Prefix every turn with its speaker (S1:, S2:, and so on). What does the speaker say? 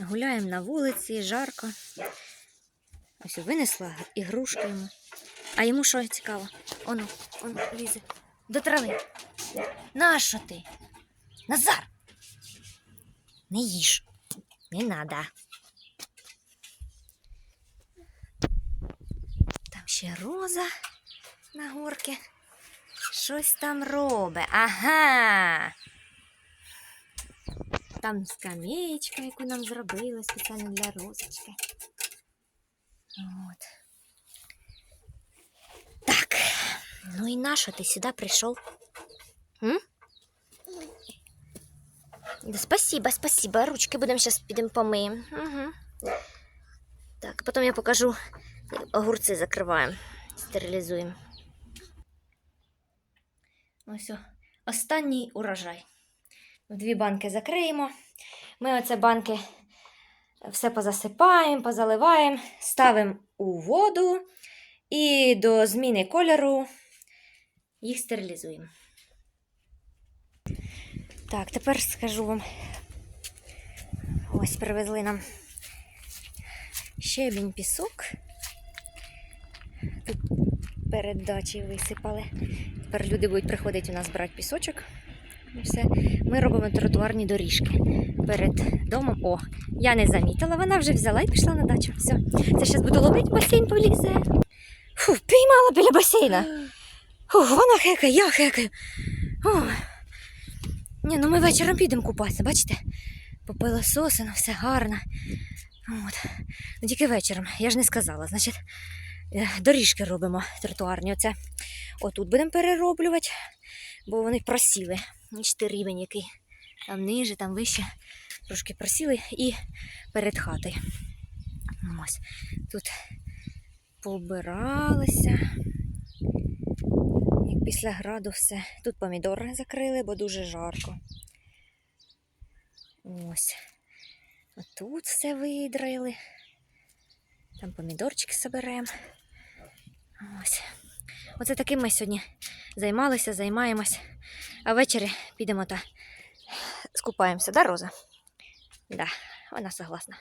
S1: Гуляємо на вулиці, жарко. Ось винесла ігрушки йому. А йому що цікаво? Оно, он лізе. До трави. Нащо ти? Назар! Не їж. Не надо. Там ще роза на горки. Щось там робить. Ага. Там скамеечка, яку нам зробили спеціально для розочки. От. Так. Ну і нащо ти сюди прийшов? М? Да, спасибо, спасибо. Ручки будемо зараз підемо помиємо. Угу. Так, потім я покажу. Огурці закриваємо, стерилізуємо. Ось о, останній урожай. Дві банки закриємо. Ми оце банки все позасипаємо, позаливаємо, ставимо у воду і до зміни кольору їх стерилізуємо. Так, тепер скажу вам. Ось привезли нам щебінь пісок. Тут перед висипали. Тепер люди будуть приходити у нас брати пісочок. І все. Ми робимо тротуарні доріжки перед домом. О, я не замітила, вона вже взяла і пішла на дачу. Все. Це зараз буду ловити, басейн полізе. Фу, піймала біля басейна. Фу, вона хекає, я хекаю. О. Ні, ну ми вечором підемо купатися, бачите? Попилососено, все гарно. От. Ну, тільки вечором, я ж не сказала. Значить, е, доріжки робимо тротуарні. Оце отут будемо перероблювати, бо вони просіли. Бачите, рівень який. Там ниже, там вище. Трошки просіли і перед хатою. Ось. Тут побиралися. Як після граду все. Тут помідори закрили, бо дуже жарко. Ось. Отут все видрили. Там помідорчики соберемо. Ось. Оце таким ми сьогодні займалися, займаємось. А ввечері підемо та скупаємося, да, Роза? Да, вона согласна.